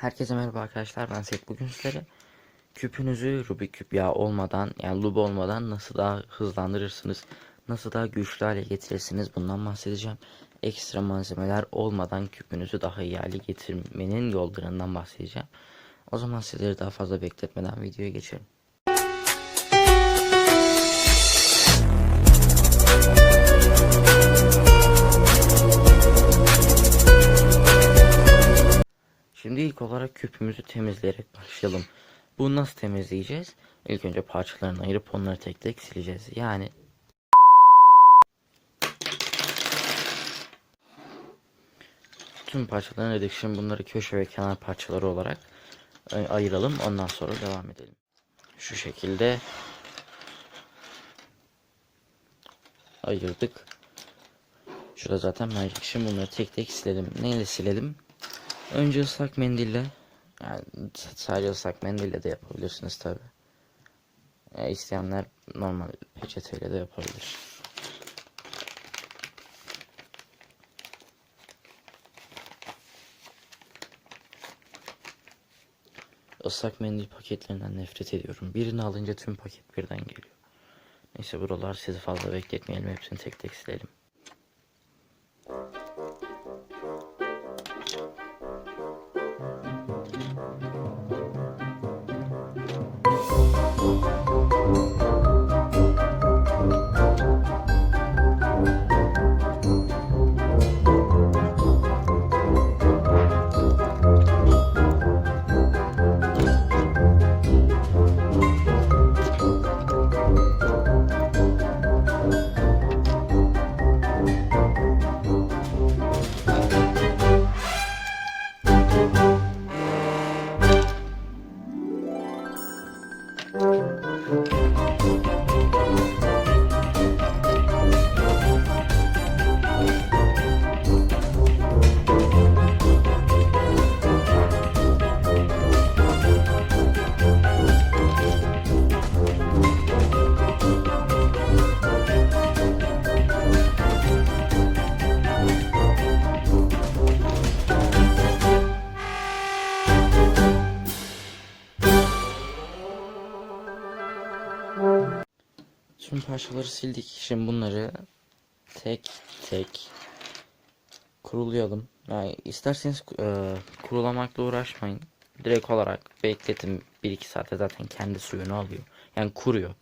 Herkese merhaba arkadaşlar ben Seyit bugün sizlere küpünüzü Rubik küp yağı olmadan yani lub olmadan nasıl daha hızlandırırsınız nasıl daha güçlü hale getirirsiniz bundan bahsedeceğim. Ekstra malzemeler olmadan küpünüzü daha iyi hale getirmenin yollarından bahsedeceğim. O zaman sizleri daha fazla bekletmeden videoya geçelim Şimdi ilk olarak küpümüzü temizleyerek başlayalım. Bunu nasıl temizleyeceğiz? İlk önce parçalarını ayırıp onları tek tek sileceğiz. Yani tüm parçalarını ayırdık. Şimdi bunları köşe ve kenar parçaları olarak e, ayıralım. Ondan sonra devam edelim. Şu şekilde ayırdık. Şurada zaten mercek. Şimdi bunları tek tek silelim. Neyle silelim? Önce ıslak mendille yani sadece ıslak mendille de yapabilirsiniz tabi. E, isteyenler normal peçeteyle de yapabilir. Islak mendil paketlerinden nefret ediyorum. Birini alınca tüm paket birden geliyor. Neyse buralar sizi fazla bekletmeyelim. Hepsini tek tek silelim. Tüm parçaları sildik. Şimdi bunları tek tek kurulayalım. Yani isterseniz e, kurulamakla uğraşmayın. Direkt olarak bekletin 1-2 saate zaten kendi suyunu alıyor. Yani kuruyor.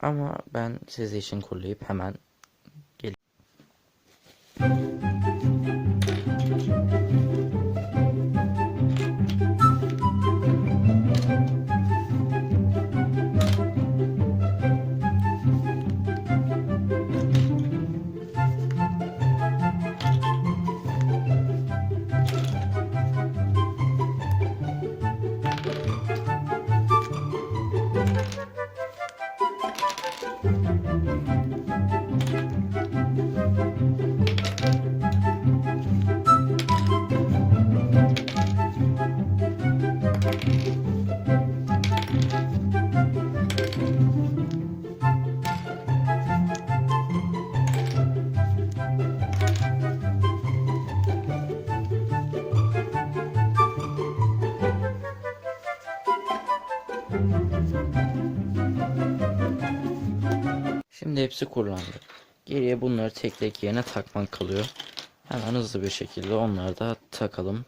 Ama ben size için kurulayıp hemen gelip Şimdi hepsi kurulandı. Geriye bunları tek tek yerine takmak kalıyor. Hemen hızlı bir şekilde onları da takalım.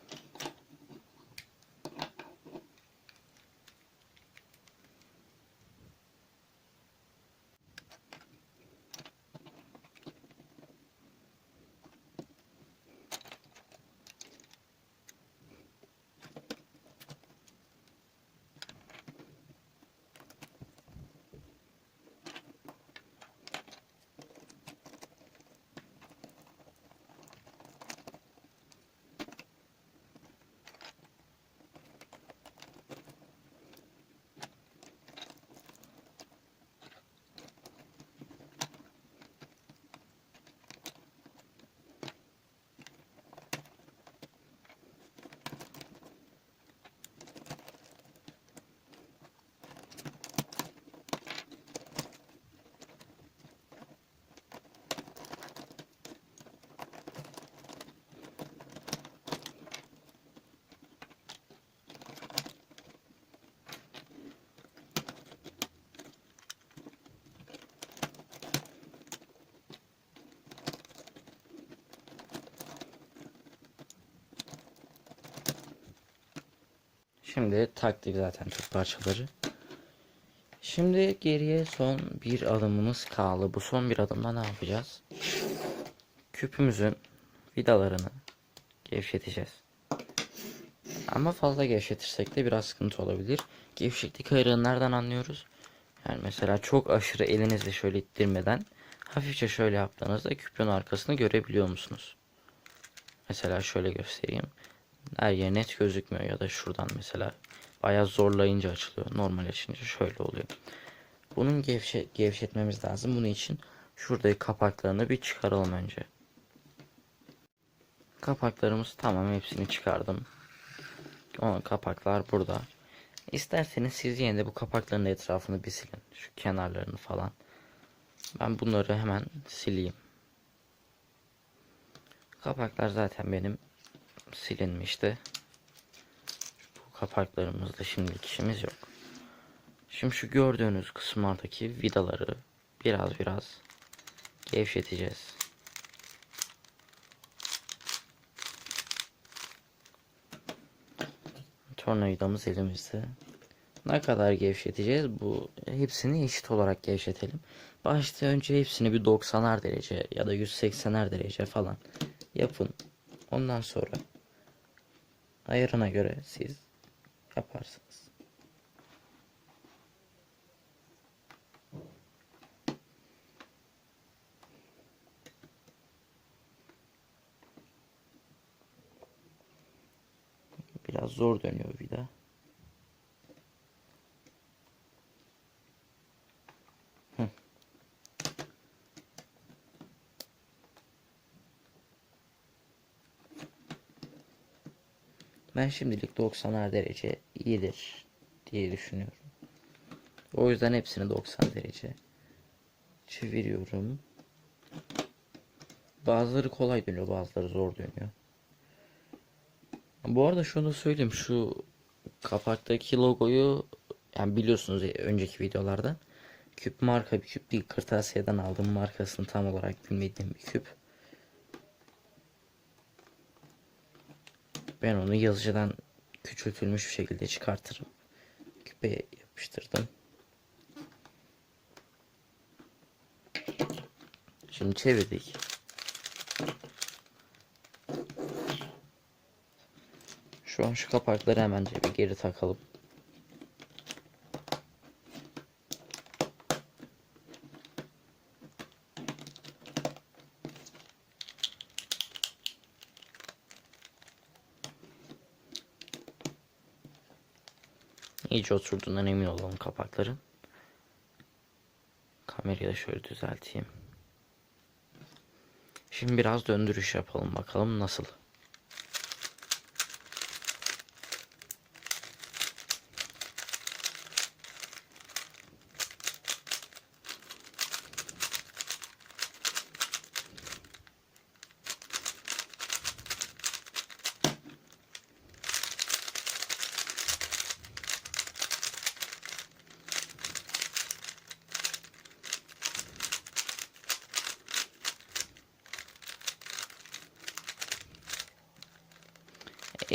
Şimdi taktık zaten tüm parçaları. Şimdi geriye son bir adımımız kaldı. Bu son bir adımda ne yapacağız? Küpümüzün vidalarını gevşeteceğiz. Ama fazla gevşetirsek de biraz sıkıntı olabilir. Gevşeklik ayrığını nereden anlıyoruz? Yani mesela çok aşırı elinizle şöyle ittirmeden hafifçe şöyle yaptığınızda küpün arkasını görebiliyor musunuz? Mesela şöyle göstereyim. Her yer net gözükmüyor ya da şuradan mesela bayağı zorlayınca açılıyor. Normal açınca şöyle oluyor. Bunun gevşe, gevşetmemiz lazım. Bunun için şuradaki kapaklarını bir çıkaralım önce. Kapaklarımız tamam hepsini çıkardım. O kapaklar burada. İsterseniz siz yine de bu kapakların etrafını bir silin. Şu kenarlarını falan. Ben bunları hemen sileyim. Kapaklar zaten benim silinmişti. Bu kapaklarımızda şimdilik işimiz yok. Şimdi şu gördüğünüz kısımlardaki vidaları biraz biraz gevşeteceğiz. Tornavidamız elimizde. Ne kadar gevşeteceğiz? Bu hepsini eşit olarak gevşetelim. Başta önce hepsini bir 90'ar derece ya da 180'er derece falan yapın. Ondan sonra ayarına göre siz yaparsınız. Biraz zor dönüyor vida. Ben şimdilik 90'ar derece iyidir diye düşünüyorum. O yüzden hepsini 90 derece çeviriyorum. Bazıları kolay dönüyor, bazıları zor dönüyor. Bu arada şunu da söyleyeyim. Şu kapaktaki logoyu yani biliyorsunuz ya, önceki videolarda küp marka bir küp değil. Kırtasiye'den aldığım markasını tam olarak bilmediğim bir küp. Ben onu yazıcıdan küçültülmüş bir şekilde çıkartırım. Küpe yapıştırdım. Şimdi çevirdik. Şu an şu kapakları hemen bir geri takalım. İyice oturduğundan emin olalım kapakların. Kamerayı da şöyle düzelteyim. Şimdi biraz döndürüş yapalım bakalım nasıl.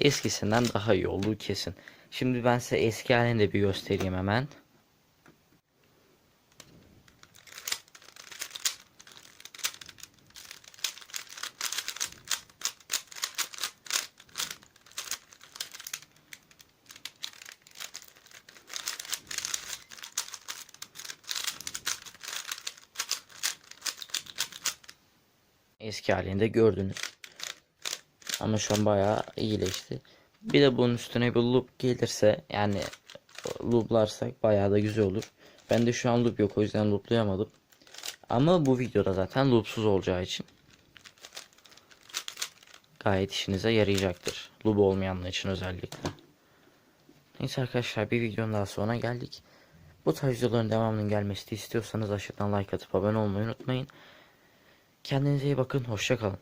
Eskisinden daha iyi olduğu kesin. Şimdi ben size eski halini de bir göstereyim hemen. Eski halinde gördünüz. Ama şu an bayağı iyileşti. Bir de bunun üstüne bir loop gelirse yani looplarsak bayağı da güzel olur. Ben de şu an loop yok o yüzden looplayamadım. Ama bu videoda zaten loopsuz olacağı için gayet işinize yarayacaktır. Loop olmayanlar için özellikle. Neyse arkadaşlar bir videonun daha sonra geldik. Bu tarz videoların devamının gelmesini istiyorsanız aşağıdan like atıp abone olmayı unutmayın. Kendinize iyi bakın. Hoşçakalın.